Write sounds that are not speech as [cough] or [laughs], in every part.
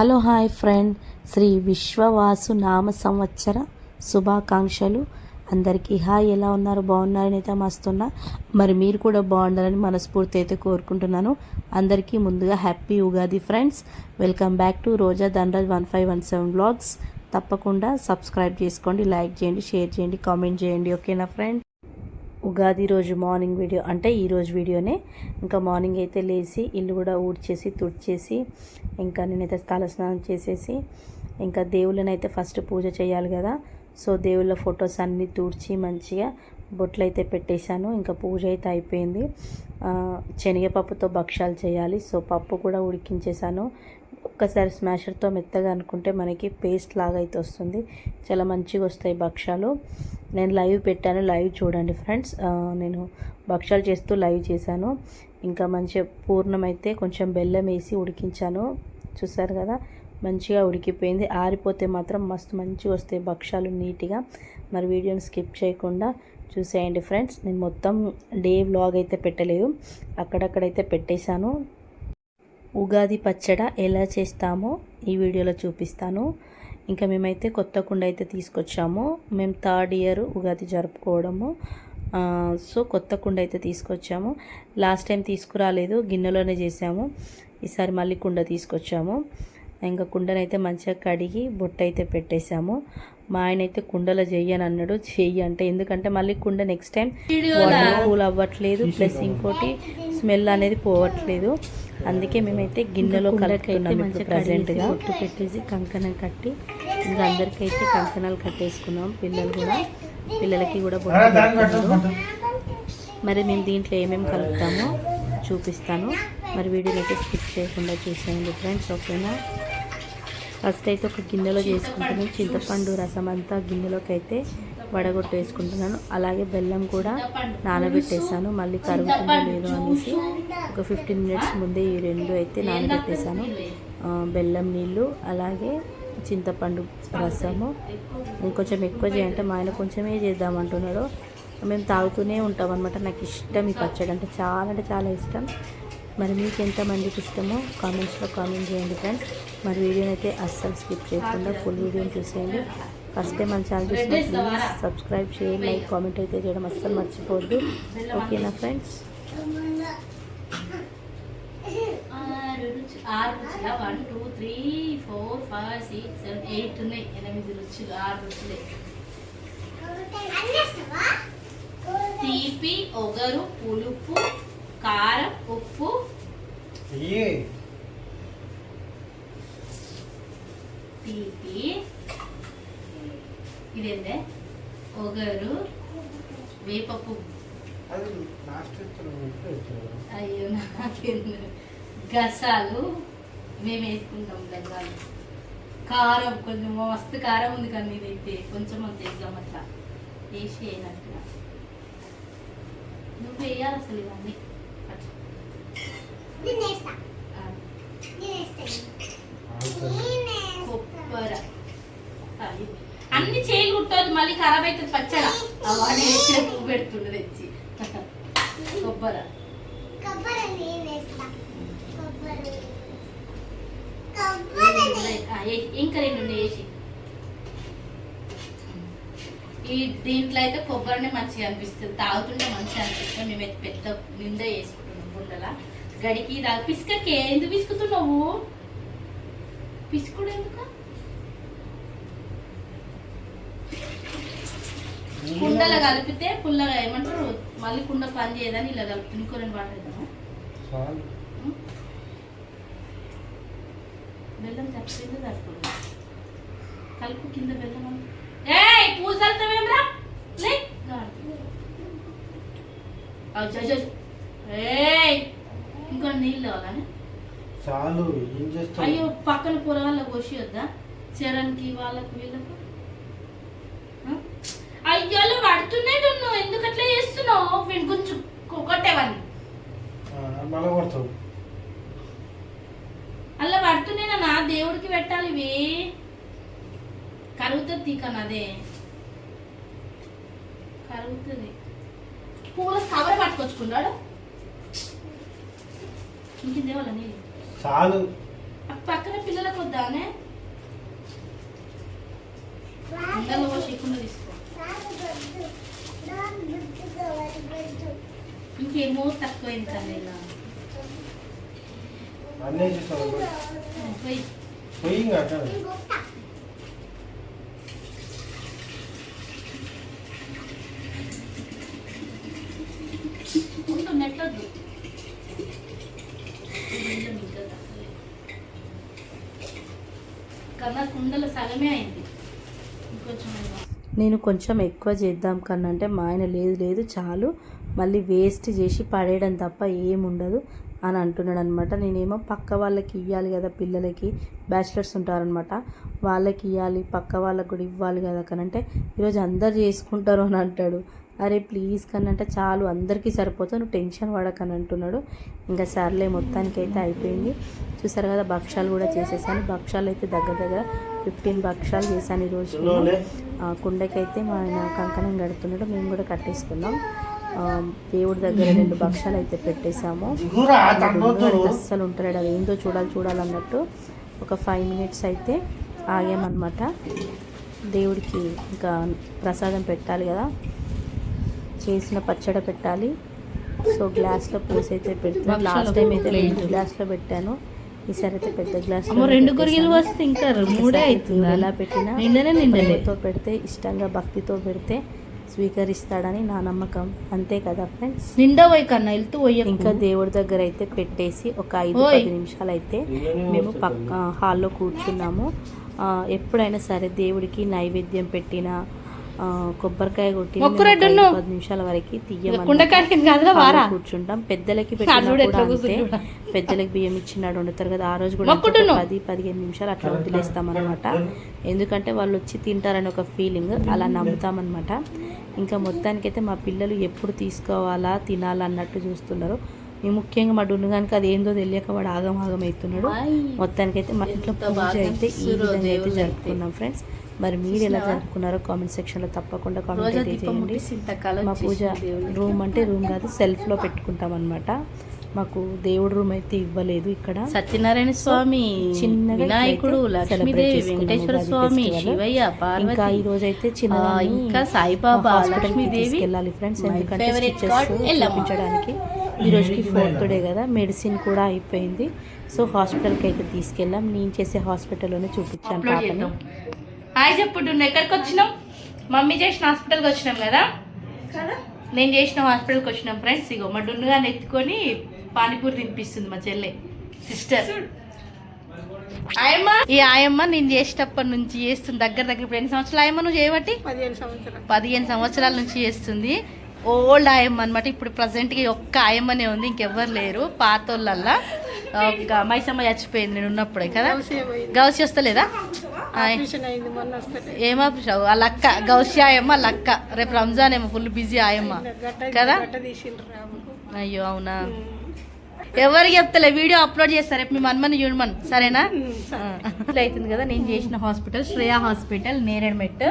Hello hi friend. Sri Vishwavasu నామ సంవత్సర శుభాకాంక్షలు. అందరికీ హాయ్. ఎలా ఉన్నారు? బాగున్నారని అయితే మస్తున్నా. మరి మీరు కూడా బాగుండాలని మనస్ఫూర్తి అయితే కోరుకుంటున్నాను. అందరికీ ముందుగా happy Ugadi friends. Welcome back to Roja Dhanraj one five one seven vlogs తప్పకుండా సబ్స్క్రైబ్ చేసుకోండి లైక్ చేయండి షేర్ చేయండి కామెంట్ చేయండి. ఓకేనా ఫ్రెండ్? ఉగాది రోజు మార్నింగ్ వీడియో అంటే ఈరోజు వీడియోనే. ఇంకా మార్నింగ్ అయితే లేచి ఇల్లు కూడా ఊడ్చేసి తుడిచేసి ఇంకా నేనైతే తలస్నానం చేసేసి ఇంకా దేవుళ్ళని అయితే ఫస్ట్ పూజ చేయాలి కదా. సో దేవుళ్ళ ఫొటోస్ అన్నీ తుడిచి మంచిగా బొట్లు అయితే పెట్టేశాను. ఇంకా పూజ అయితే అయిపోయింది. శనగపప్పుతో భక్ష్యాలు చేయాలి. సో పప్పు కూడా ఉడికించేసాను ఒక్కసారి స్మాషర్తో మెత్తగా అనుకుంటే మనకి పేస్ట్ లాగా అయితే వస్తుంది. చాలా మంచిగా వస్తాయి భక్షాలు నేను లైవ్ పెట్టాను లైవ్ చూడండి ఫ్రెండ్స్. నేను భక్షాలు చేస్తూ లైవ్ చేశాను. ఇంకా మంచిగా పూర్ణం అయితే కొంచెం బెల్లం వేసి ఉడికించాను. చూసారు కదా? మంచిగా ఉడికిపోయింది. ఆరిపోతే మాత్రం మస్తు మంచిగా వస్తాయి భక్ష్యాలు నీట్గా. మరి వీడియోని స్కిప్ చేయకుండా చూసేయండి ఫ్రెండ్స్. నేను మొత్తం డే వ్లాగ్ అయితే పెట్టలేదు. అక్కడక్కడైతే పెట్టేశాను. ఉగాది పచ్చడ ఎలా చేస్తామో ఈ వీడియోలో చూపిస్తాను. ఇంకా మేమైతే కొత్త కుండ అయితే తీసుకొచ్చాము. మేము థర్డ్ ఇయర్ ఉగాది జరుపుకోవడము. సో కొత్త కుండ అయితే తీసుకొచ్చాము. లాస్ట్ టైం తీసుకురాలేదు గిన్నెలోనే చేసాము. ఈసారి మళ్ళీ కుండ తీసుకొచ్చాము. ఇంకా కుండనైతే మంచిగా కడిగి బొట్ట అయితే పెట్టేశాము. మా ఆయన అయితే కుండలో చెయ్యని అన్నాడు. చెయ్యి అంటే ఎందుకంటే మళ్ళీ కుండ నెక్స్ట్ టైం వాటర్ కూల్ అవ్వట్లేదు ప్లస్ ఇంకోటి స్మెల్ అనేది పోవట్లేదు. అందుకే మేమైతే గిన్నెలో కలుపుతున్నాం ఇప్పుడు ప్రజెంట్గా బొట్టు పెట్టేసి కంకణం కట్టి ఇంకా అందరికైతే కంకణాలు కట్టేసుకున్నాం. పిల్లలు కూడా పిల్లలకి కూడా. మరి మేము దీంట్లో ఏమేమి కలుపుతామో చూపిస్తాను. మరి వీడియోని అయితే స్కిప్ చేయకుండా చూసేయండి ఫ్రెండ్స్ ఓకేనా ఫస్ట్ అయితే ఒక గిన్నెలో చేసుకుంటున్నాను. చింతపండు రసం అంతా గిన్నెలోకి అయితే వడగొట్టు వేసుకుంటున్నాను అలాగే బెల్లం కూడా నానబెట్టేశాను. మళ్ళీ కరుగుతుందో లేదో అనేసి ఒక ఫిఫ్టీన్ మినిట్స్ ముందే ఈ రెండు అయితే నానబెట్టేశాను. బెల్లం నీళ్ళు అలాగే చింతపండు రసము. ఇంకొంచెం ఎక్కువ చేయంటే మా ఆయన కొంచెమే చేద్దామంటున్నాడు మేము తాగుతూనే ఉంటాం అనమాట నాకు ఇష్టం ఈ పచ్చడి అంటే చాలా అంటే చాలా ఇష్టం. మరి మీకు ఎంతమందికి ఇష్టమో కామెంట్స్లో కామెంట్ చేయండి ఫ్రెండ్స్. మరి వీడియోని అయితే అస్సలు స్కిప్ చేయకుండా ఫుల్ వీడియోని చూసేయండి. ఫస్ట్ టైం మన ఛానల్ చూసిన ప్లీజ్ సబ్స్క్రైబ్ చేయండి లైక్ కామెంట్ అయితే చేయడం అస్సలు మర్చిపోవద్దు. ఓకేనా ఫ్రెండ్స్ ఆరు రుచుల one two three four five six seven eight ఉన్నాయి. ఎనిమిది రుచులు ఆరు రుచులే. తీపి ఒగరు పులుపు కారం ఉప్పు అయ్యే తీపి. ఇదేంటే ఒగరు వేపపు. అది లాస్ట్ ఇచ్చిన అయ్యో నాకెందుకు? గసాలు మేము వేసుకుంటాం గసాలు. కారం కొంచెం మస్తు కారం ఉంది కానీ ఇదైతే కొంచెం అంత వేద్దాం అట్లా. వేసి అయినట్టుగా నువ్వు వేయాలి అసలు ఇవన్నీ. అట్లా. ఆ, కొబ్బరి ఆ, ఇది. అన్ని చేయలు కుట్టదు మళ్ళీ ఖరాబ్ అవుతుంది పచ్చడ. అవన్నీ వేసిన పువ్వు పెడుతుండే తెచ్చి. కొబ్బరి. ఇంకా రెండు వేసి ఈ దీంట్లో అయితే కొబ్బరిని మంచిగా అనిపిస్తుంది. తాగుతుంటే మంచిగా అనిపిస్తుంది. మేమైతే పెద్ద నిండా వేసుకుంటున్నాం గుండెల గడికి దాకా పిసుకకే ఎందుకు పిసుకుతున్నావు? పిసుకుడు ఎందుకు? కుండలో కలిపితే పుల్లగా ఏమంటారు? మళ్ళీ కుండ పని చేయదని ఇలా కలుపు ఇంకో రెండు వాటర్ వేద్దామా? బెల్లం తప్పింది తప్పదు కలుపు కింద బెల్లం. ఏయ్ పూసలుతావేమ్రా లే ఇంకో నీళ్ళు కావాలని చాలు ఏం చేస్తావు? అయ్యో పక్కన పొలాల్లో కోసి వద్దా? చరణ్కి వాళ్ళకి వీళ్ళకు? ఆ? అయ్యో పడుతున్నాడు నువ్వు ఎందుకు అట్లా చేస్తున్నావు? వీడు కొంచెం కొట్టేవాడిని మళ్ళీ కొడతావు. అలా పడుతున్నాయినా నా దేవుడికి పెట్టాలి ఇవి. కరుగుతుంది తీకనదే కరుగుతుంది. పూల కవర్ పట్టుకొచ్చుకున్నాడు. ఇంకేం దేవాల నీళ్ళు చాలు. పక్కన పిల్లలకు వద్దానే. ఉండలు పోసేకుండా తీసుకో. ఇంకేమో తక్కువైంది కానీ ఇలా అన్నీ చేస్తాను పోయి. పోయి ఇంకా ఉండు నెట్లొద్దు కన్నా కుండల సగమే అయింది. ఇంకొంచెం అయింది. నేను కొంచెం ఎక్కువ చేద్దాం కన్నా అంటే మా ఆయన లేదు లేదు చాలు. మళ్ళీ వేస్ట్ చేసి పడేయడం తప్ప ఏముండదు అని అంటున్నాడు అనమాట నేనేమో పక్క వాళ్ళకి ఇవ్వాలి కదా పిల్లలకి బ్యాచిలర్స్ ఉంటారనమాట. వాళ్ళకి ఇవ్వాలి పక్క వాళ్ళకి కూడా ఇవ్వాలి కదా కనంటే ఈరోజు అందరు చేసుకుంటారు అని అంటాడు. అరే ప్లీజ్ కనంటే చాలు అందరికీ సరిపోతుంది నువ్వు టెన్షన్ పడకని అంటున్నాడు. ఇంకా సర్లే మొత్తానికి అయితే అయిపోయింది. చూసారు కదా భక్షాలు కూడా చేసేసాను. భక్షాలు అయితే దగ్గర దగ్గర ఫిఫ్టీన్ భక్షాలు చేశాను ఈరోజు కుండకైతే మా ఆయన కంకణం కడుతున్నాడు మేము కూడా కట్టేసుకున్నాం. దేవుడి దగ్గర రెండు భక్షాలు అయితే పెట్టేశాము అస్సలు ఉంటాడు అది ఏందో చూడాలి చూడాలన్నట్టు ఒక ఫైవ్ మినిట్స్ అయితే ఆగామన్నమాట. దేవుడికి ఇంకా ప్రసాదం పెట్టాలి కదా. చేసిన పచ్చడ పెట్టాలి. సో గ్లాస్లో పోసి అయితే పెడుతున్నాను భక్షాలు లాస్ట్ టైం అయితే. రెండు గ్లాస్లో పెట్టాను. ఈసారి అయితే పెద్ద గ్లాస్ రెండు గురిగిలు వస్తే ఇంకా మూడే అవుతుంది? ఎలా పెట్టినా నిండనే పెడితే ఇష్టంగా భక్తితో పెడితే స్వీకరిస్తాడని నా నమ్మకం. అంతే కదా ఫ్రెండ్స్? నిండా పోయి కన్నా వెళ్తూ పోయి ఇంకా దేవుడి దగ్గర అయితే పెట్టేసి ఒక ఐదు. పది నిమిషాలు అయితే మేము పక్క హాల్లో కూర్చున్నాము. ఆ, ఎప్పుడైనా సరే దేవుడికి నైవేద్యం పెట్టిన కొబ్బరికాయ కొట్టి. పది నిమిషాల వరకు తీయమని కూర్చుంటాం. పెద్దలకి పెట్టినా? పెద్దలకి బియ్యం ఇచ్చినాడు వండుతారు కదా ఆ రోజు కూడా పది పదిహేను నిమిషాలు అట్లా వదిలేస్తాం అనమాట ఎందుకంటే వాళ్ళు వచ్చి తింటారని ఒక ఫీలింగ్ అలా నమ్ముతామన్నమాట. ఇంకా మొత్తానికైతే మా పిల్లలు ఎప్పుడు తీసుకోవాలా తినాలా అన్నట్టు చూస్తున్నారు. ముఖ్యంగా మా డున్నుగానికి అది ఏందో తెలియక వాడు ఆగం ఆగం అవుతున్నాడు. మొత్తానికైతే మా ఇంట్లో పూజ అయితే ఈ విధంగా అయితే. జరుపుకున్నాం ఫ్రెండ్స్. మరి మీరు ఎలా జరుపుకున్నారో కామెంట్ సెక్షన్లో తప్పకుండా కామెంట్ అయితే చేయండి. మా పూజ. రూమ్ అంటే రూమ్ కాదు సెల్ఫ్లో పెట్టుకుంటాం అనమాట మాకు దేవుడు రూమ్ అయితే ఇవ్వలేదు ఇక్కడ. సత్యనారాయణ స్వామి చిన్నగా వినాయకుడు లక్ష్మీదేవి వెంకటేశ్వర స్వామి. శివయ్య ఇంకా ఈ రోజు అయితే చిన్నదాన్ని ఇంకా సాయిబాబా లక్ష్మీదేవి. తీసుకెళ్ళాలి ఫ్రెండ్స్ ఎందుకంటే. చూపించడానికి. ఈ రోజుకి ఫోర్త్ డే కదా మెడిసిన్ కూడా అయిపోయింది. సో హాస్పిటల్కి అయితే తీసుకెళ్ళాం. నేను చేసే హాస్పిటల్లోనే చూపించాను పాపని. హాయ్ చెప్పుంటున్నా ఎక్కడికి వచ్చినాం మమ్మీ చేసిన హాస్పిటల్కి వచ్చినాం కదా? నేను చేసిన హాస్పిటల్కి వచ్చినాం ఫ్రెండ్స్ ఇగో మా డున్నుగా ఎత్తుకొని పానీపూరి తినిపిస్తుంది మా చెల్లె సిస్టర్ ఆయమ్మ! ఈ ఆయమ్మ నేను చేసేటప్పటి నుంచి చేస్తుంది దగ్గర దగ్గర ఇప్పుడు ఎన్ని సంవత్సరాలు ఆయమ్మ నువ్వు చేయబట్టి? పదిహేను సంవత్సరాలు. నుంచి చేస్తుంది. ఓల్డ్ ఆయమ్మ అనమాట ఇప్పుడు ప్రజెంట్గా ఒక్క ఆయమ్మనే ఉంది ఇంకెవ్వరు లేరు పాతోళ్ళల్లా. ఒక మైసమ్మ చచ్చిపోయింది నేను ఉన్నప్పుడే కదా? గౌసి వస్తలేదా? ఆయ్. ఆపరేషన్ అయింది మొన్న వస్తే ఏం ఆపరేషన్? వాళ్ళ అక్క గౌసి ఆయమ్మ వాళ్ళ అక్క రేపు రంజాన్ ఏమో ఫుల్ బిజీ ఆయమ్మ. కదా? అయ్యో అవునా? ఎవరికి చెప్తలే వీడియో అప్లోడ్ చేస్తారు రేపు మీ మన్మని చూడమని. సరేనా? ఇట్లా అవుతుంది కదా నేను చేసిన హాస్పిటల్ శ్రేయా హాస్పిటల్ నేరేడ్మెట్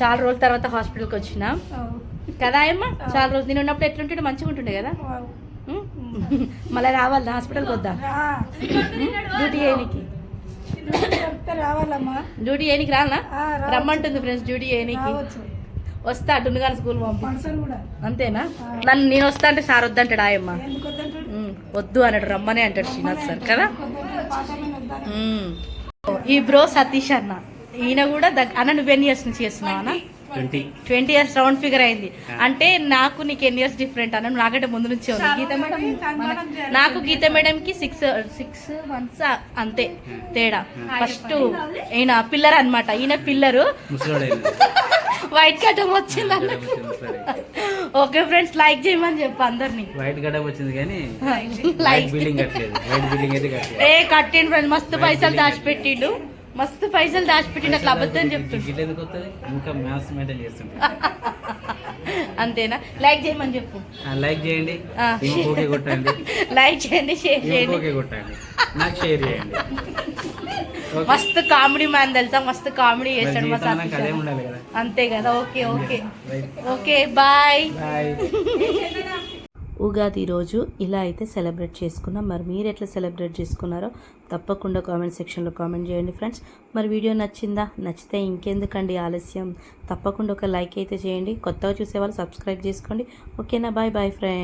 చాలా రోజుల తర్వాత హాస్పిటల్కి వచ్చిన. కదా అయ్యమ్మ చాలా రోజులు. నేను ఉన్నప్పుడు ఎట్లుంటుండే? మంచిగా ఉంటుండే కదా? [laughs] మళ్ళీ రావాలి హాస్పిటల్కి వద్దాం? డ్యూటీ చేయనికి. రావాలమ్మా. డ్యూటీ చేయనికి రానా. రమ్మంటుంది ఫ్రెండ్స్ డ్యూటీ చేయనికి. రావచ్చు. వస్తా డున్నుగాని స్కూల్ పంపి. అంతేనా? నన్ను నేను వస్తా అంటే సార్ వద్దంటాడు ఆయమ్మ వద్దు అన్నాడు రమ్మనే అంటాడు శ్రీనాథ్ సార్ కదా. ఈ బ్రో సతీష్ అన్న ఈయన కూడా దగ్గ అన్న నువ్వు ఎన్ని ఇయర్స్ నుంచి చేస్తున్నావు అన్న? Twenty. Twenty years round figure అయింది. అంటే నాకు నీకు ఎన్ని ఇయర్స్ డిఫరెంట్ అన్న నాకంటే ముందు నుంచే ఉంది. గీత మేడం నాకు గీత మేడం కి సిక్స్ సిక్స్ మంత్స్ అంతే తేడా. ఫస్ట్ ఈయన పిల్లర్ అన్నమాట. ఈయన పిల్లరు. వైట్ కటం వచ్చింది ఓకే ఫ్రెండ్స్ లైక్ చేయమని చెప్పు అందరినీ. వైట్ గడ్డ వచ్చింది కానీ లైక్ బిల్డింగ్ కట్టలేదు. వైట్ బిల్డింగ్ అయితే కట్టలేదు. ఏ కట్టిండు ఫ్రెండ్ మస్తు పైసలు దాచిపెట్టిండు. మస్తు పైసలు దాచిపెట్టిండు అట్లా అబద్ధం ఇంకా మ్యాథ్స్ మెయింటైన్ చేస్తుంటే అంతేనా? లైక్ చేయమని చెప్పు. లైక్ చేయండి. కొట్టండి. [laughs] లైక్ చేయండి షేర్ చేయండి. ఇంకోకే కొట్టండి. నాకు షేర్ చేయండి. [laughs] మస్తు కామెడీ మ్యాన్ తెలుసా? మస్తు కామెడీ చేస్తాడు మా కదా. అంతే కదా? Okay okay. Okay bye bye [laughs] Ugadi రోజు ఇలా అయితే సెలబ్రేట్ చేసుకున్నాం. మరి మీరు ఎట్లా సెలబ్రేట్ చేసుకున్నారో తప్పకుండా కామెంట్ సెక్షన్లో కామెంట్ చేయండి ఫ్రెండ్స్. మరి వీడియో నచ్చిందా? నచ్చితే ఇంకెందుకండి ఆలస్యం? తప్పకుండా ఒక లైక్ అయితే చేయండి. కొత్తగా చూసే వాళ్ళు సబ్స్క్రైబ్ చేసుకోండి. ఓకేనా? Bye bye friends.